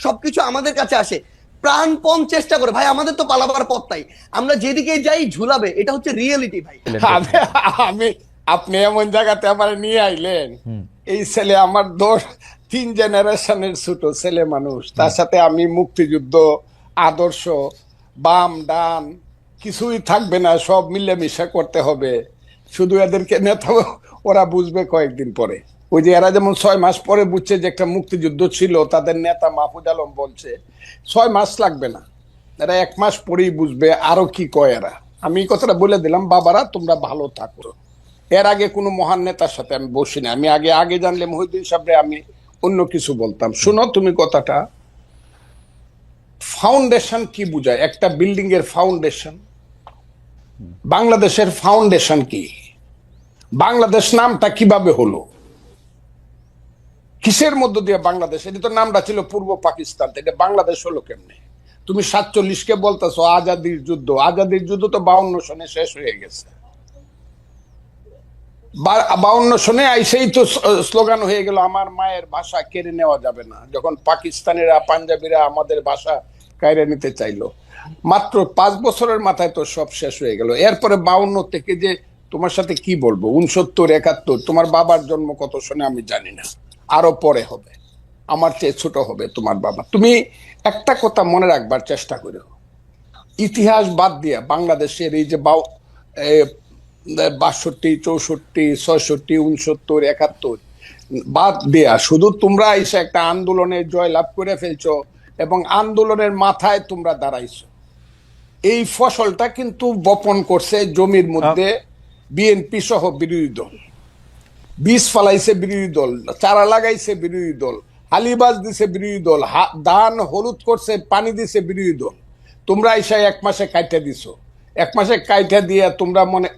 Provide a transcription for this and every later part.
সবকিছু আমাদের কাছে আসে। প্রাণপণ চেষ্টা করে। ভাই আমাদের তো পালাবার পথ তাই আমরা যেদিকে যাই ঝুলাবে। এটা হচ্ছে রিয়েলিটি ভাই। আমি আমি আপনি এমন জায়গাতে আমার নিয়ে আইলেন। এই ছেলে আমার দোষ। তিন জেনারেশনের ছোট ছেলে মানুষ। তার সাথে আমি মুক্তিযুদ্ধ আদর্শ বাম ডান কিছুই থাকবে না। সব মিলেমিশে করতে হবে। শুধু এদেরকে নেতা ওরা বুঝবে কয়েকদিন পরে। ওই যে এরা যেমন ছয় মাস পরে বুঝছে যে একটা মুক্তিযুদ্ধ ছিল, তাদের নেতা মাহফুজ আলম বলছে, ছয় মাস লাগবে না। এরা এক মাস পরেই বুঝবে আরও কি কয় এরা। আমি এই কথাটা বলে দিলাম, বাবারা, তোমরা ভালো থাকো। এর আগে কোনো মহান নেতার সাথে আমি বসি না আমি আগে আগে জানলে মহিউদ্দিন সাহেবরে আমি অন্য কিছু বলতাম। শোনো তুমি কথাটা। ফাউন্ডেশন কি বুঝায়? একটা বিল্ডিং এর ফাউন্ডেশন। বাংলাদেশের ফাউন্ডেশন কি? বাংলাদেশ নামটা কীভাবে হলো? কিসের মধ্য দিয়ে বাংলাদেশ? এটা তো নামটা ছিল পূর্ব পাকিস্তান এটা বাংলাদেশ হলো কেমনে? তুমি সাতচল্লিশকে বলতেছো, আজাদির যুদ্ধ। আজাদির যুদ্ধ তো বাউন্ন সনে শেষ হয়ে গেছে। বাউন্ন সনে আইসেই তো স্লোগান হয়ে গেল, আমার মায়ের ভাষা কেড়ে নেওয়া যাবে না। যখন পাকিস্তানিরা, পাঞ্জাবিরা আমাদের ভাষা কায়রে নিতে চাইলো। মাত্র পাঁচ বছরের মাথায় তো সব শেষ হয়ে গেল। এরপরে বাউন্ন থেকে যে, তোমার সাথে কি বলব? উনসত্তর, একাত্তর, তোমার বাবার জন্ম কত সনে আমি জানি না। আরও পরে হবে। আমার চেয়ে ছোট হবে তোমার বাবা। তুমি একটা কথা মনে রাখবার চেষ্টা করো ইতিহাস বাদ দিয়ে বাংলাদেশের এই যে বাউ বাষট্টি চৌষট্টি ছয়ষট্টি উনসত্তর একাত্তর বাদ দেয়া শুধু তোমরা এসে একটা আন্দোলনে জয়লাভ করে ফেলছো এবং আন্দোলনের মাথায় তোমরা দাঁড়াইছো। এই ফসলটা কিন্তু বপন করছে জমির মধ্যে বিএনপি সহ বিরোধী দল। বীজ ফালাইছে বিরোধী দল চারা লাগাইছে বিরোধী দল হালিবাজ দিছে বিরোধী দল ধান হলুদ করছে পানি দিছে বিরোধী দল। তোমরা এসে এক মাসে কাইটা দিছো। এক মাসে কাইটা দিয়ে তোমরা মনে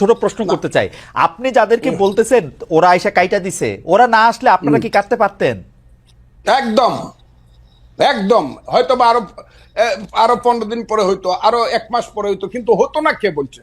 ছোট প্রশ্ন করতে চাই। আপনি যাদেরকে বলতেছেন ওরা আইসা কাইটা দিছে ওরা না আসলে আপনারা কি কাটতে পারতেন? একদম। একদম। হয়তো বা আরও আরও পনেরো দিন পরে হইতো আরও এক মাস পরে হইতো কিন্তু হতো না কে বলছে?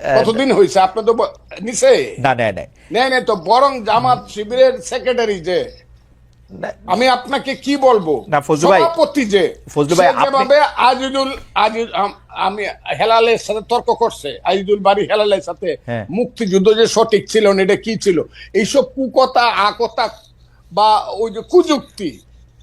কতদিন হয়েছে আপনি তো নিচে। না তো বরং জামাত শিবিরের সেক্রেটারি যে। আমি আপনাকে কি বলব? না, ফজলু ভাই- সভাপতি যে ফজলু ভাই, আপনি- আজিদুল আজিজ আমি হেলালের সাথে তর্ক করছে আজিদুল বাড়ি হেলালের সাথে হ্যাঁ। মুক্তিযুদ্ধ যে সঠিক ছিল না এটা কি ছিল? এইসব কুকথা আকথা বা ওই যে কুযুক্তি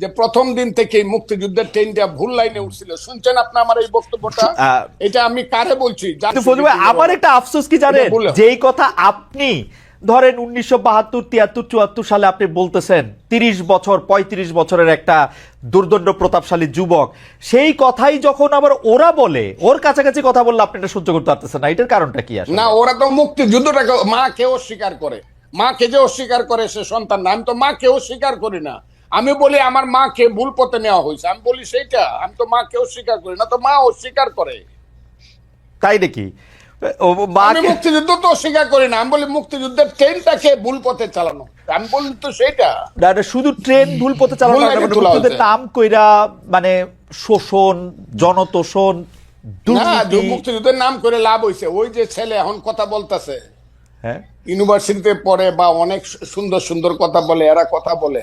যে প্রথম দিন থেকেই মুক্তিযুদ্ধের ট্রেনটা ভুল লাইনে উঠছিল। শুনছেন আপনি আমার এই বক্তব্যটা? এটা আমি কারে বলছি? আমার একটা আফসোস কি জানেন? যেই কথা আপনি ধরেন উনিশশো বাহাত্তর তিয়াত্তর চুয়াত্তর সালে আপনি বলতেছেন তিরিশ বছর পঁয়ত্রিশ বছরের একটা দুর্দণ্ড প্রতাপশালী যুবক সেই কথাই যখন আবার ওরা বলে ওর কাছাকাছি কথা বললে আপনি এটা সহ্য করতে পারতেছেন না। এটার কারণটা কি আসলে? না ওরা তো মুক্তিযুদ্ধটাকে মা কেউ অস্বীকার করে। মা কে যে অস্বীকার করে সে সন্তান না। আমি তো মা কেউ স্বীকার করি না। আমি বলি আমার মাকে ভুল পথে নেওয়া হয়েছে। আমি বলি সেইটা আমি তো মা কেউ স্বীকার করি না তো মা অস্বীকার করে। তাই নাকি? আমি মুক্তিযুদ্ধ তো অস্বীকার করি না আমি বলি মুক্তিযুদ্ধের ট্রেনটাকে ভুল পথে চালানো। আমি বলি তো সেটা না, শুধু ট্রেন ভুল পথে চালানো মানে মুক্তিযুদ্ধের নাম কইরা মানে শোষণ জনতোষণ মুক্তিযুদ্ধের নাম করে লাভ হয়েছে। ওই যে ছেলে এখন কথা বলতেছে। হ্যাঁ। ইউনিভার্সিটিতে পড়ে বা অনেক সুন্দর সুন্দর কথা বলে এরা কথা বলে।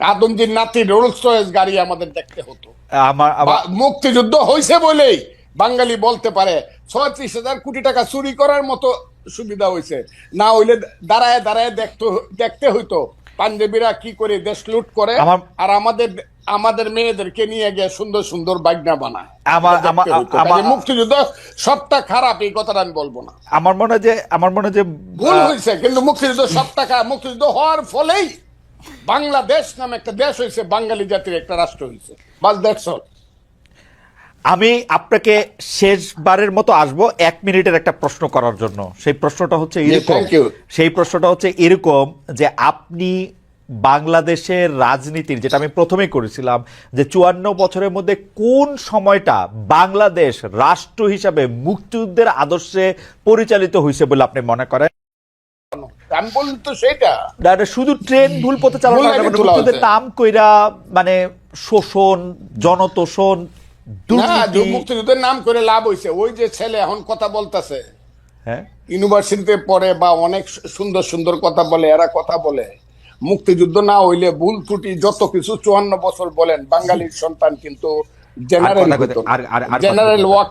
আদমজির নাতি রোলস রয়েস গাড়ি আমাদের দেখতে হতো। আমার মুক্তিযুদ্ধ হয়েছে বলেই বাঙালি বলতে পারে ছত্রিশ হাজার কোটি টাকা চুরি করার মতো সুবিধা হয়েছে। না হইলে দাঁড়ায় দাঁড়ায় দেখতে দেখতে হইতো পাঞ্জাবিরা কি করে দেশ লুট করে আর আমাদের আমাদের মেয়েদেরকে নিয়ে গিয়ে সুন্দর সুন্দর বাগনা বানায়। আমার- আমার- মুক্তিযুদ্ধ সবটা খারাপ এই কথাটা আমি বলব না। আমার মনে হয় যে আমার মনে হয় যে ভুল হয়েছে কিন্তু মুক্তিযুদ্ধ সবটা টাকা মুক্তিযুদ্ধ হওয়ার ফলেই বাংলাদেশ নামে একটা দেশ হয়েছে বাঙালি জাতির একটা রাষ্ট্র হয়েছে বাস দ্যাটস অল আমি আপনাকে শেষবারের মতো আসব এক মিনিটের একটা প্রশ্ন করার জন্য। সেই প্রশ্নটা হচ্ছে এরকম। সেই প্রশ্নটা হচ্ছে এরকম যে আপনি বাংলাদেশের রাজনীতির যেটা আমি প্রথমেই করেছিলাম যে চুয়ান্ন বছরের মধ্যে কোন সময়টা বাংলাদেশ রাষ্ট্র হিসাবে মুক্তিযুদ্ধের আদর্শে পরিচালিত হয়েছে বলে আপনি মনে করেন? আমি বললাম তো সেটা। না, না, শুধু ট্রেন ভুল পথে চালানো মানে। নাম কইরা মানে শোষণ জনতোষণ মুক্তিযুদ্ধের নাম করে লাভ হয়েছে ওই যে ছেলে এখন কথা বলতেছে। হ্যাঁ। ইউনিভার্সিটিতে পড়ে বা অনেক সুন্দর সুন্দর কথা বলে এরা কথা বলে। মুক্তিযুদ্ধ না হইলে ভুল ত্রুটি যত কিছু চুয়ান্ন বছর বলেন বাঙালির সন্তান কিন্তু জেনারেল জেনারেল ওয়াক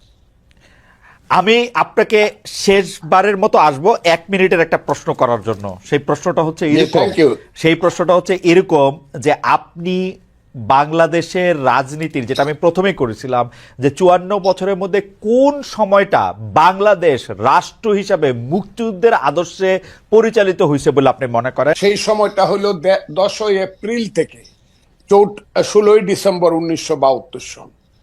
আমি আপনাকে শেষবারের মতো আসব এক মিনিটের একটা প্রশ্ন করার জন্য। সেই প্রশ্নটা হচ্ছে এরকম। সেই প্রশ্নটা হচ্ছে এরকম যে আপনি বাংলাদেশের রাজনীতির যেটা আমি প্রথমেই করেছিলাম যে চুয়ান্ন বছরের মধ্যে কোন সময়টা বাংলাদেশ রাষ্ট্র হিসাবে মুক্তিযুদ্ধের আদর্শে পরিচালিত হয়েছে বলে আপনি মনে করেন? সেই সময়টা হলো দশই এপ্রিল থেকে চৌট ষোলোই ডিসেম্বর উনিশশো বাহাত্তর সন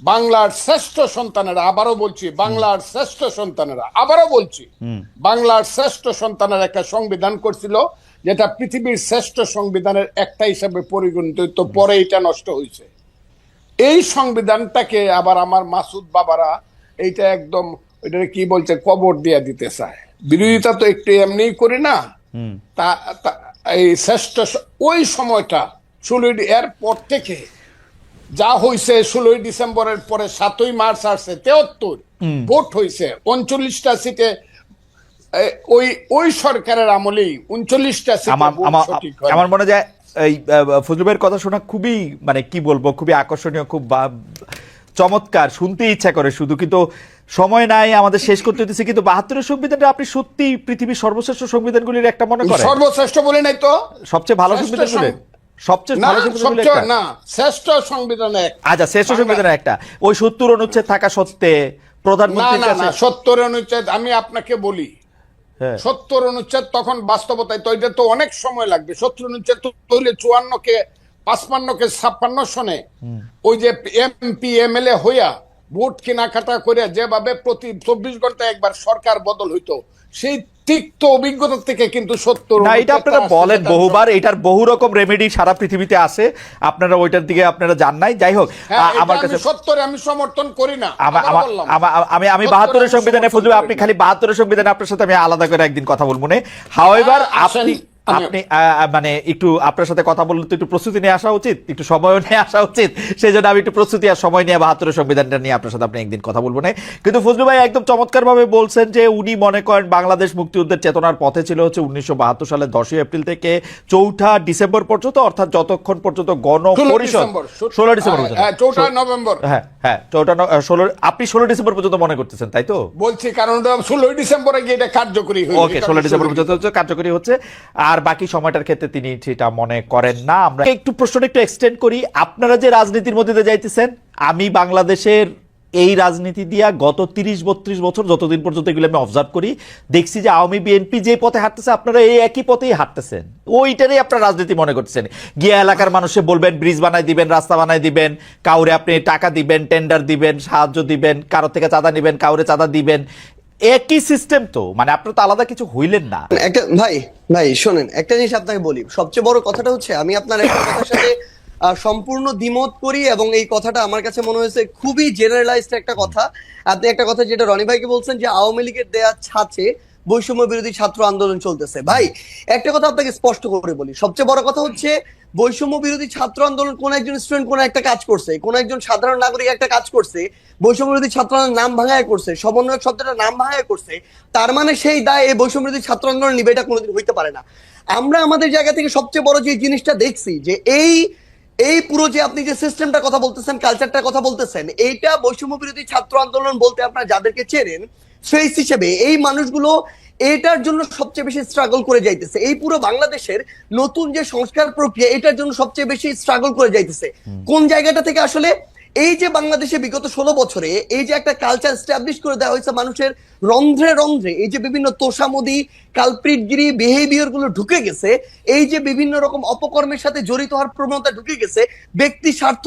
বাংলার শ্রেষ্ঠ সন্তানেরা আবারও বলছি বাংলার শ্রেষ্ঠ সন্তানেরা আবারও বলছি বাংলার শ্রেষ্ঠ সন্তানের একটা সংবিধান করছিল যেটা পৃথিবীর শ্রেষ্ঠ সংবিধানের একটা হিসাবে পরিগণিত তো পরে এটা নষ্ট হয়েছে এই সংবিধানটাকে আবার আমার মাসুদ বাবারা এইটা একদম ওইটা কি বলছে কবর দিয়ে দিতে চায়। বিরোধিতা তো একটু এমনিই করি না তা তা- এই শ্রেষ্ঠ ওই সময়টা ষোলোই এর পর থেকে যা হয়েছে ষোলোই ডিসেম্বরের পরে সাতই মার্চ আসছে তেহত্তর। ভোট হয়েছে উনচল্লিশটা সিটে ওই ওই সরকারের আমলেই উনচল্লিশটা আমার। মনে যায় এই ফজলুবের কথা শোনা খুবই মানে কি বলব খুবই আকর্ষণীয় খুব চমৎকার শুনতে ইচ্ছা করে শুধু কিন্তু সময় নাই আমাদের শেষ করতে হতেছে কিন্তু বাহাত্তরের সংবিধানটা আপনি সত্যি পৃথিবীর সর্বশ্রেষ্ঠ সংবিধানগুলির একটা মনে করেন? সর্বশ্রেষ্ঠ বলে নাই তো? সবচেয়ে ভালো শ্রেষ্ঠ সংবিধানগুলি? সং- সবচেয়ে না শ্রেষ্ঠ সংবিধান আচ্ছা শ্রেষ্ঠ সংবিধানের একটা। ওই সত্তর অনুচ্ছেদ থাকা সত্ত্বে প্রধানমন্ত্রীর কাছে সত্তর অনুচ্ছেদ আমি আপনাকে বলি। হ্যাঁ। সত্তর অনুচ্ছেদ তখন বাস্তবতায় তো এটা তো অনেক সময় লাগবে। সত্তর অনুচ্ছেদ তো তৈরি চুয়ান্ন কে পাঁচপান্ন কে ছাপ্পান্ন সনে ওই যে এমপি এমএলএ হইয়া ভোট কেনাকাটা করে যেভাবে প্রতি চব্বিশ ঘন্টায় একবার সরকার বদল হইতো সেই তিক্ত অভিজ্ঞতা থেকে কিন্তু সত্য না এটা আপনারা বলেন বহুবার এটার বহু রকম রেমেডি সারা পৃথিবীতে আছে। আপনারা ওইটার দিকে আপনারা জান নাই। যাই হোক হ্যাঁ, আমার কাছে সত্তরে আমি সমর্থন করি না আমা- আমা- বাহাত্তরের সংবিধানে ফজলু আপনি খালি বাহাত্তরের সংবিধানে আপনার সাথে আমি আলাদা করে একদিন কথা বলব না। হাওয়েভার হ্যাঁ, আপনি আপনি মানে একটু আপনার সাথে কথা বললে তো একটু প্রস্তুতি নিয়ে আসা উচিত একটু সময় নিয়ে আসা উচিত সেই জন্য আমি একটু প্রস্তুতি আর সময় নিয়ে বাহাত্তরের সংবিধানটা নিয়ে আপনার সাথে আপনি একদিন কথা বলব না কিন্তু ফজলু ভাই একদম চমৎকার ভাবে বলছেন যে উনি মনে করেন বাংলাদেশ মুক্তিযুদ্ধের চেতনার পথে ছিল হচ্ছে উনিশশো বাহাত্তর সালের দশই এপ্রিল থেকে চৌঠা ডিসেম্বর পর্যন্ত অর্থাৎ যতক্ষণ পর্যন্ত গণ পরিষদ ষোলো ডিসেম্বর হ্যাঁ, পর্যন্ত। হ্যাঁ, চৌঠা নভেম্বর। হ্যাঁ হ্যাঁ চৌঠা ষোলো আপনি ষোলো ডিসেম্বর পর্যন্ত মনে করতেছেন তাই তো? বলছি কারণ ষোলোই ডিসেম্বরে গিয়ে এটা কার্যকরী ওকে ষোলো ডিসেম্বর পর্যন্ত হচ্ছে কার্যকরী হচ্ছে। আর বাকি সময়টার ক্ষেত্রে তিনি সেটা মনে করেন না। আমরা একটু প্রশ্নটা একটু এক্সটেন্ড করি। আপনারা যে রাজনীতির মধ্যে দিয়ে যাইতেছেন, আমি বাংলাদেশের এই রাজনীতি দিয়া গত তিরিশ, বত্রিশ বছর যতদিন পর্যন্ত এগুলো আমি অবজার্ভ করি, দেখছি যে আওয়ামী বিএনপি যে পথে হাঁটতেছে, আপনারা এই একই পথেই হাঁটতেছেন। ওইটারই আপনার রাজনীতি মনে করছেন। গিয়া এলাকার মানুষে বলবেন, ব্রিজ বানাই দিবেন, রাস্তা বানাই দিবেন, কাউরে আপনি টাকা দিবেন টেন্ডার দিবেন, সাহায্য দিবেন কারও থেকে চাঁদা নিবেন, কাউরে চাঁদা দিবেন। একই সিস্টেম তো মানে আপনার তো আলাদা কিছু হইলেন না। একটা, ভাই ভাই, শোনেন, একটা জিনিস আপনাকে বলি। সবচেয়ে বড় কথাটা হচ্ছে, আমি আপনার একটা কথার সাথে সম্পূর্ণ দ্বিমত করি এবং এই কথাটা আমার কাছে মনে হয়েছে খুবই জেনারেলাইজড একটা কথা। আপনি একটা কথা যেটা রনি ভাইকে বলছেন যে, আওয়ামী লীগের দেয়া ছাঁচে বৈষম্য বিরোধী ছাত্র আন্দোলন চলতেছে। ভাই, একটা কথা আপনাকে স্পষ্ট করে বলি। সবচেয়ে বড় কথা হচ্ছে, বৈষম্য বিরোধী ছাত্র আন্দোলন কোন একজন স্টুডেন্ট কোন একটা কাজ করছে, কোন একজন সাধারণ নাগরিক একটা কাজ করছে, বৈষম্য বিরোধী ছাত্র আন্দোলন নাম ভাঙায় করছে, সমন্বয়ক শব্দটা নাম ভাঙায় করছে, তার মানে সেই দায় এই বৈষম্য বিরোধী ছাত্র আন্দোলন নিবে, এটা কোনোদিন হইতে পারে না। আমরা আমাদের জায়গা থেকে সবচেয়ে বড় যে জিনিসটা দেখছি, যে এই এই পুরো যে আপনি যে সিস্টেমটার কথা বলতেছেন কালচারটার কথা বলতেছেন, এইটা বৈষম্য বিরোধী ছাত্র আন্দোলন বলতে আপনারা যাদেরকে চেনেন ফেস হিসেবে এই মানুষগুলো এটার জন্য সবচেয়ে বেশি স্ট্রাগল করে যাইতেছে। এই পুরো বাংলাদেশের নতুন যে সংস্কার প্রক্রিয়া এটার জন্য সবচেয়ে বেশি স্ট্রাগল করে যাইতেছে। কোন জায়গাটা থেকে আসলে এই যে বাংলাদেশে বিগত ষোলো বছরে এই যে একটা কালচার স্টাবলিশ করে দেওয়া হয়েছে মানুষের রন্ধ্রে রন্ধ্রে এই যে বিভিন্ন তোষামদি কালপ্রিটগিরি বিহেভিয়ারগুলো ঢুকে গেছে এই যে বিভিন্ন রকম অপকর্মের সাথে জড়িত হওয়ার প্রবণতা ঢুকে গেছে ব্যক্তি স্বার্থ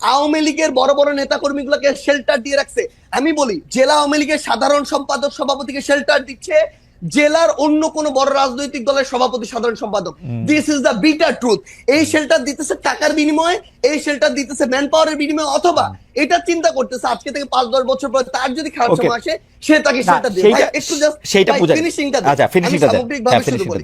আওয়ামী লীগের বড় বড় নেতা কর্মীগুলোকে শেল্টার দিয়ে রাখছে। আমি বলি, জেলা আওয়ামী লীগের সাধারণ সম্পাদক সভাপতিকে শেল্টার দিচ্ছে জেলার অন্য কোন বড় রাজনৈতিক দলের সভাপতি সাধারণ সম্পাদক। This is the bitter truth এই শেল্টার দিতেছে টাকার বিনিময়ে এই শেল্টার দিতেছে ম্যান পাওয়ারের বিনিময়ে অথবা এটা চিন্তা করতেছে আজকে থেকে পাঁচ দশ বছর পর তার যদি খারাপ সময় আসে সে তাকে সেইটা- ভাই, একটু জাস্ট সেইটা। ফিনিশিংটা আচ্ছা, finishing টা দেন। সামগ্রিকভাবে হ্যাঁ, শুরু করি।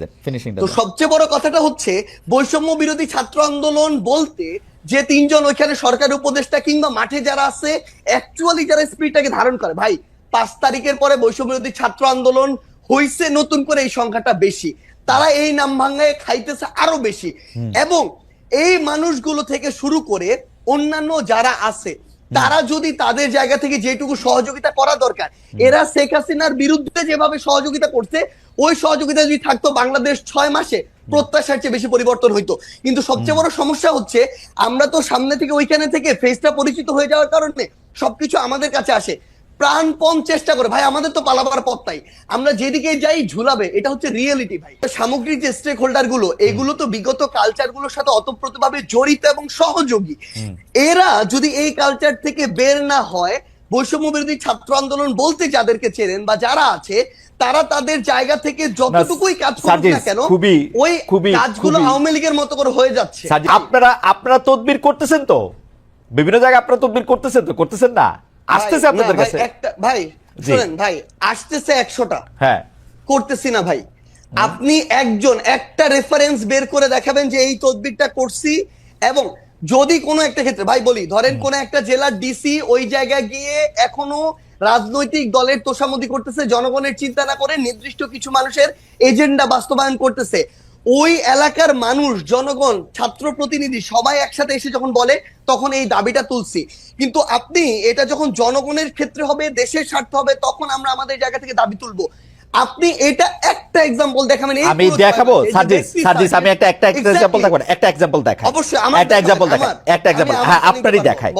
তো সবচেয়ে বড় কথাটা হচ্ছে বৈষম্য বিরোধী ছাত্র আন্দোলন বলতে যে তিনজন ওইখানে সরকারি উপদেষ্টা কিংবা মাঠে যারা আছে অ্যাকচুয়ালি যারা স্পিরিটটাকে ধারণ করে। ভাই পাঁচ তারিখের পরে বৈষম্য বিরোধী ছাত্র আন্দোলন হইছে নতুন করে এই সংখ্যাটা বেশি। তারা এই নাম ভাঙ্গায় খাইতেছে আরও বেশি। এবং এই মানুষগুলো থেকে শুরু করে অন্যান্য যারা আছে তারা যদি তাদের জায়গা থেকে যেটুকু সহযোগিতা করা দরকার এরা শেখ হাসিনার বিরুদ্ধে যেভাবে সহযোগিতা করছে ওই সহযোগিতা যদি থাকতো বাংলাদেশ ছয় মাসে প্রত্যাশার চেয়ে বেশি পরিবর্তন হইতো। কিন্তু সবচেয়ে বড় সমস্যা হচ্ছে আমরা তো সামনে থেকে ওইখানে থেকে ফেসটা পরিচিত হয়ে যাওয়ার কারণে সবকিছু আমাদের কাছে আসে। প্রাণপণ চেষ্টা করে। ভাই আমাদের তো পালাবার পথ তাই আমরা যেদিকে যাই ঝুলাবে। এটা হচ্ছে রিয়েলিটি ভাই। সামগ্রিক যে স্টেক হোল্ডারগুলো এগুলো তো বিগত কালচারগুলোর সাথে অতপ্রতভাবে জড়িত এবং সহযোগী। এরা যদি এই কালচার থেকে বের না হয় বৈষম্য বিরোধী ছাত্র আন্দোলন বলতে যাদেরকে চেনেন বা যারা আছে তারা তাদের জায়গা থেকে যতটুকুই কাজ করুক সার্জিস, না কেন খুবই, ওই খুবই, কাজগুলো আওয়ামী লীগের মতো করে হয়ে যাচ্ছে। আপনারা আপনারা তদবির করতেছেন তো? বিভিন্ন জায়গায় আপনারা তদবির করতেছেন তো? করতেছেন না? আসতেছে আপনাদের কাছে? একটা ভাই শুনেন ভাই আসতেছে একশোটা। হ্যাঁ। করতেছি না ভাই। আপনি একজন একটা রেফারেন্স বের করে দেখাবেন যে এই তদবিরটা করছি এবং যদি কোনো একটা ক্ষেত্রে ভাই বলি ধরেন কোন একটা জেলার ডিসি ওই জায়গায় গিয়ে এখনও রাজনৈতিক দলের তোষামতি করতেছে জনগণের চিন্তা না করে নির্দিষ্ট কিছু মানুষের এজেন্ডা বাস্তবায়ন করতেছে। ওই এলাকার মানুষ জনগণ ছাত্র প্রতিনিধি সবাই একসাথে এসে যখন বলে তখন এই দাবিটা তুলছি। কিন্তু আপনি এটা যখন জনগণের ক্ষেত্রে হবে দেশের স্বার্থ হবে তখন আমরা আমাদের জায়গা থেকে দাবি তুলবো। আপনি এটা একটা এক্সাম্পল দেখাবেন আমি দেখাবো? সার্জিস সার্জিস আমি একটা একটা. এক্সাম্পল দেখাবো একটা এক্সাম্পল দেখাই। অবশ্যই, আমার একটা এক্সাম্পল দেখাই একটা এক্সাম্পল হ্যাঁ আপনারই দেখাই।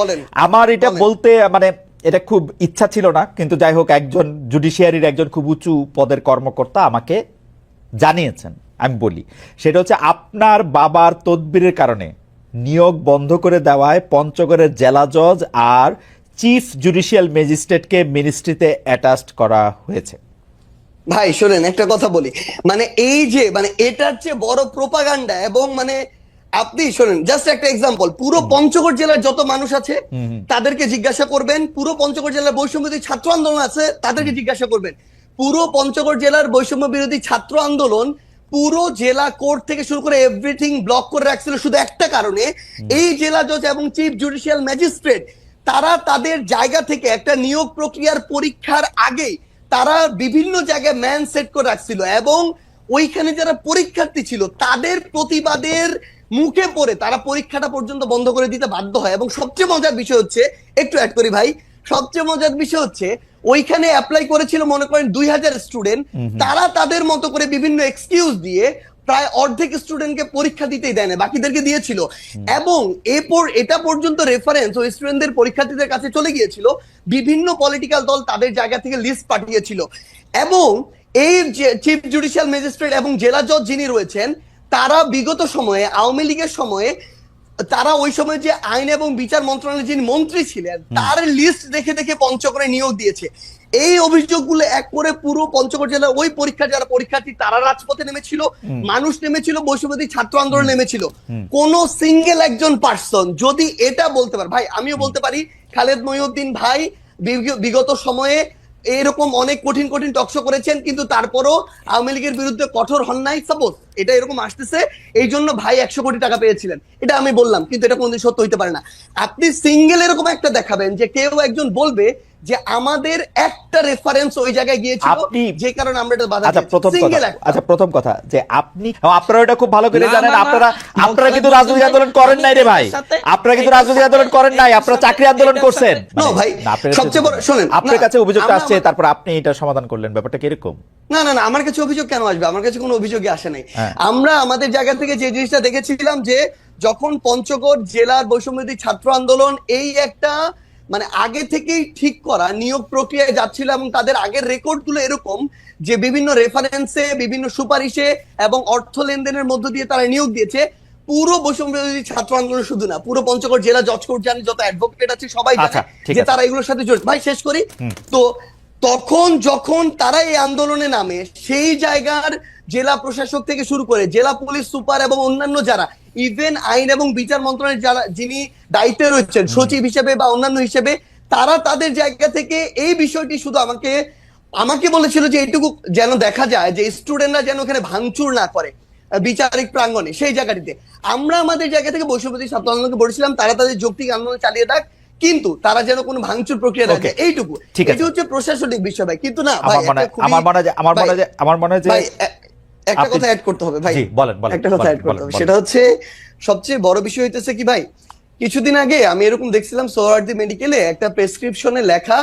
আমার এটা বলতে মানে এটা খুব ইচ্ছা ছিল না কিন্তু যাই হোক একজন জুডিশিয়ারির একজন খুব উঁচু পদের কর্মকর্তা আমাকে জানিয়েছেন। আমি বলি সেটা হচ্ছে আপনার বাবার তদবিরের কারণে নিয়োগ বন্ধ করে দেওয়ায় পঞ্চগড়ের জেলা জজ আর চিফ জুডিশিয়াল ম্যাজিস্ট্রেটকে মিনিস্ট্রিতে অ্যাটাচড করা হয়েছে। ভাই শোনেন একটা কথা বলি। মানে এই যে মানে এটার চেয়ে বড় প্রোপাগান্ডা এবং মানে আপনি শোনেন জাস্ট একটা এক্সাম্পল পুরো পঞ্চগড় জেলার যত মানুষ আছে তাদেরকে জিজ্ঞাসা করবেন পুরো পঞ্চগড় জেলার বৈষম্য বিরোধী ছাত্র আন্দোলন আছে তাদেরকে জিজ্ঞাসা করবেন। পুরো পঞ্চগড় জেলার বৈষম্য বিরোধী ছাত্র আন্দোলন পুরো জেলা কোর্ট থেকে শুরু করে এভরিথিং ব্লক করে রাখছিল শুধু একটা কারণে। এই জেলা জজ এবং চিফ জুডিশিয়াল ম্যাজিস্ট্রেট তারা তাদের জায়গা থেকে একটা নিয়োগ প্রক্রিয়ার পরীক্ষার আগেই তারা বিভিন্ন জায়গায় ম্যান সেট করে রাখছিল এবং ওইখানে যারা পরীক্ষার্থী ছিল তাদের প্রতিবাদের মুখে পড়ে তারা পরীক্ষাটা পর্যন্ত বন্ধ করে দিতে বাধ্য হয়। এবং সবচেয়ে মজার বিষয় হচ্ছে একটু অ্যাড করি ভাই সবচেয়ে মজার বিষয় হচ্ছে ওইখানে অ্যাপ্লাই করেছিল মনে করেন দুই হাজার স্টুডেন্ট তারা তাদের মতো করে বিভিন্ন এক্সকিউজ দিয়ে প্রায় অর্ধেক স্টুডেন্টকে পরীক্ষা দিতেই দেয় না বাকিদেরকে দিয়েছিল। এবং এরপর এটা পর্যন্ত রেফারেন্স ওই স্টুডেন্টদের পরীক্ষার্থীদের কাছে চলে গিয়েছিল বিভিন্ন পলিটিক্যাল দল তাদের জায়গা থেকে লিস্ট পাঠিয়েছিল। এবং এই চিফ জুডিশিয়াল ম্যাজিস্ট্রেট এবং জেলা জজ যিনি রয়েছেন তারা বিগত সময়ে আওয়ামী লীগের সময়ে তারা ওই সময় যে আইন এবং বিচার মন্ত্রণালয়ের যিনি মন্ত্রী ছিলেন তার লিস্ট দেখে দেখে পঞ্চগড়ে নিয়োগ দিয়েছে। এই অভিযোগগুলো এক করে পুরো পঞ্চগড় জেলার ওই পরীক্ষা যারা পরীক্ষার্থী তারা রাজপথে নেমেছিল মানুষ নেমেছিল বৈষম্যবাদী ছাত্র আন্দোলন নেমেছিল। কোন সিঙ্গেল একজন পার্সন যদি এটা বলতে পারে ভাই আমিও বলতে পারি খালেদ মহিউদ্দিন ভাই বিগত সময়ে এরকম অনেক কঠিন কঠিন টকশো করেছেন, কিন্তু তারপরও আওয়ামী লীগের বিরুদ্ধে কঠোর হন নাই। সাপোজ এটা এরকম আসতেছে, এই জন্য ভাই একশো কোটি টাকা পেয়েছিলেন। এটা আমি বললাম, কিন্তু এটা কোনদিন সত্য হইতে পারে না। আপনি সিঙ্গেল এরকম একটা দেখাবেন যে কেউ একজন বলবে যে আমাদের একটা রেফারেন্স ওই জায়গায় গিয়েছিল আপনি- যে কারণে আমরা এটা বাধা আচ্ছা প্রথম কথা আচ্ছা প্রথম কথা যে আপনি আপনারা এটা খুব ভালো করে জানেন না, না, আপনারা আপনারা কিন্তু রাজনৈতিক আন্দোলন করেন নাই রে ভাই। আপনারা কিন্তু রাজনৈতিক আন্দোলন করেন নাই আপনারা চাকরি আন্দোলন করছেন। No, ভাই, সবচেয়ে বড়- শুনেন আপনার কাছে অভিযোগটা আসছে তারপর আপনি এটা সমাধান করলেন ব্যাপারটা কীরকম? না না না আমার কাছে অভিযোগ কেন আসবে? আমার কাছে কোনো অভিযোগই আসে নাই। হ্যাঁ। আমরা আমাদের জায়গা থেকে যে জিনিসটা দেখেছিলাম যে যখন পঞ্চগড় জেলার বৈষম্যদী ছাত্র আন্দোলন এই একটা মানে আগে থেকেই ঠিক করা নিয়োগ প্রক্রিয়ায় যাচ্ছিল এবং তাদের আগের রেকর্ডগুলো এরকম যে বিভিন্ন রেফারেন্সে বিভিন্ন সুপারিশে এবং অর্থ লেনদেনের মধ্য দিয়ে তারা নিয়োগ দিয়েছে। পুরো বৈষম্যদী ছাত্র আন্দোলন শুধু না পুরো পঞ্চগড় জেলা জজ কোর্ট জানি যত অ্যাডভোকেট আছে সবাই আচ্ছা, জানে ঠিক যে। তারা এগুলোর সাথে জড়িত। ভাই শেষ করি। তো তখন যখন তারা এই আন্দোলনে নামে সেই জায়গার জেলা প্রশাসক থেকে শুরু করে জেলা পুলিশ সুপার এবং অন্যান্য যারা ইভেন আইন এবং বিচার মন্ত্রণালয়ের যারা যিনি দায়িত্বে রয়েছেন সচিব হিসেবে বা অন্যান্য হিসেবে তারা তাদের জায়গা থেকে এই বিষয়টি শুধু আমাকে আমাকে বলেছিল যে এইটুকু যেন দেখা যায় যে স্টুডেন্টরা যেন ওখানে ভাঙচুর না করে বিচারিক প্রাঙ্গণে সেই জায়গাটিতে আমরা আমাদের জায়গা থেকে বৈষম্যদী ছাত্র আন্দোলনকে বলেছিলাম তারা তাদের যৌক্তিক আন্দোলন চালিয়ে থাক কিন্তু তারা যেন কোনো ভাঙচুর প্রক্রিয়া. যায় এইটুকু ঠিক আছে। হচ্ছে প্রশাসনিক বিষয় ভাই কিন্তু না আমার মনে আমার মনে আমার মনে আমার মনে হয় একটা কথা অ্যাড করতে হবে ভাই। জি, বলেন, বলেন, একটা কথা অ্যাড করতে হবে। সেটা হচ্ছে সবচেয়ে বড় বিষয় হইতেছে কি ভাই কিছুদিন আগে আমি এরকম দেখছিলাম সোহরার্দি মেডিকেলে একটা প্রেসক্রিপশনে লেখা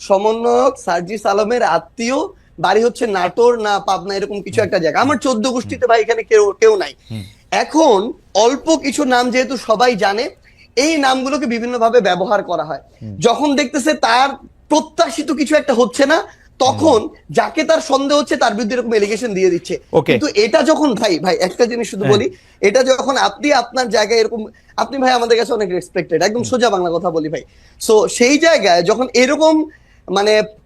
সমন্বয়ক সার্জিস আলমের আত্মীয় বাড়ি হচ্ছে নাটোর না পাবনা এরকম কিছু একটা জায়গা। আমার চোদ্দ গোষ্ঠীতে ভাই এখানে কেউ কেউ নাই। এখন অল্প কিছু নাম যেহেতু সবাই জানে এই নামগুলোকে বিভিন্নভাবে ব্যবহার করা হয়। যখন দেখতেছে তার প্রত্যাশিত কিছু একটা হচ্ছে না তখন যাকে তার সন্দেহ হচ্ছে তার বিরুদ্ধে এরকম এলিগেশন দিয়ে দিচ্ছে. কিন্তু এটা যখন ভাই ভাই একটা জিনিস শুধু হ্যাঁ। বলি এটা যখন আপনি আপনার জায়গায় এরকম আপনি ভাই আমাদের কাছে অনেক রেসপেক্টেড একদম সোজা বাংলা কথা বলি ভাই সো সেই জায়গায় যখন এরকম মানে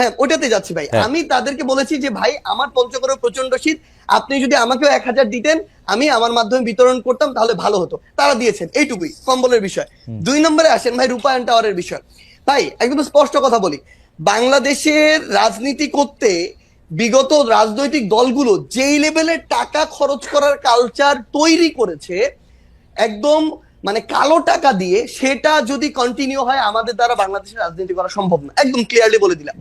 হ্যাঁ ওটাতে যাচ্ছি ভাই। হ্যাঁ। আমি তাদেরকে বলেছি যে ভাই আমার পঞ্চগড়ে প্রচণ্ড শীত আপনি যদি আমাকেও এক হাজার দিতেন আমি আমার মাধ্যমে বিতরণ করতাম তাহলে ভালো হতো। তারা দিয়েছেন এইটুকুই কম্বলের বিষয়। দুই নম্বরে আসেন ভাই রূপায়ণ টাওয়ারের বিষয়। ভাই একদম স্পষ্ট কথা বলি বাংলাদেশের রাজনীতি করতে বিগত রাজনৈতিক দলগুলো যেই লেভেলে টাকা খরচ করার কালচার তৈরি করেছে একদম মানে কালো টাকা দিয়ে সেটা যদি কন্টিনিউ হয় আমাদের দ্বারা বাংলাদেশের রাজনীতি করা সম্ভব না। একদম ক্লিয়ারলি বলে দিলাম।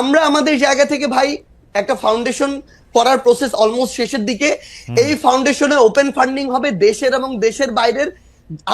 আমরা আমাদের জায়গা থেকে ভাই একটা ফাউন্ডেশন করার প্রসেস অলমোস্ট শেষের দিকে। এই ফাউন্ডেশনে ওপেন ফান্ডিং হবে দেশের এবং দেশের বাইরের।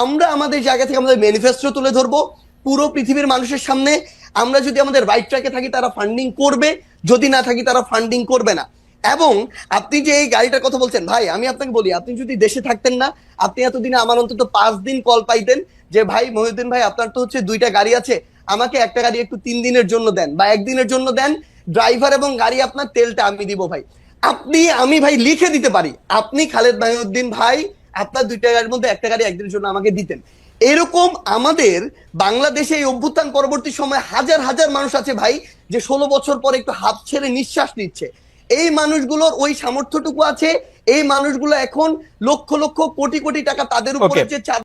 আমরা আমাদের জায়গা থেকে আমাদের ম্যানিফেস্টো তুলে ধরবো। পুরো পৃথিবীর মানুষের সামনে। আমরা যদি আমাদের রাইট ট্র্যাকে থাকি তারা ফান্ডিং করবে। যদি না থাকি তারা ফান্ডিং করবে না। এবং আপনি যে এই গাড়িটার কথা বলছেন, ভাই, আমি আপনাকে বলি, আপনি যদি দেশে থাকতেন না, আপনি এতদিনে আমার অন্তত পাঁচ দিন কল পাইতেন যে, ভাই, মহিউদ্দিন ভাই, আপনার তো হচ্ছে দুইটা গাড়ি আছে, আমাকে একটা গাড়ি একটু তিন দিনের জন্য দেন বা একদিনের জন্য দেন, ড্রাইভার এবং গাড়ি আপনার তেলটা আমি দিব, ভাই। আপনি, আমি, ভাই, লিখে দিতে পারি, আপনি খালেদ মাহিউদ্দিন ভাই, আপনার দুইটা গাড়ির মধ্যে একটা গাড়ি একদিনের জন্য আমাকে দিতেন। এরকম আমাদের বাংলাদেশে এই অভ্যুত্থান পরবর্তী সময় হাজার হাজার মানুষ আছে, ভাই, যে ষোলো বছর পর একটু হাত ছেড়ে নিঃশ্বাস নিচ্ছে। এই মানুষগুলোর ওই সামর্থ্যটুকু আছে এই মানুষগুলো এখন লক্ষ লক্ষ কোটি কোটি টাকা তাদের উপরে যে চাপ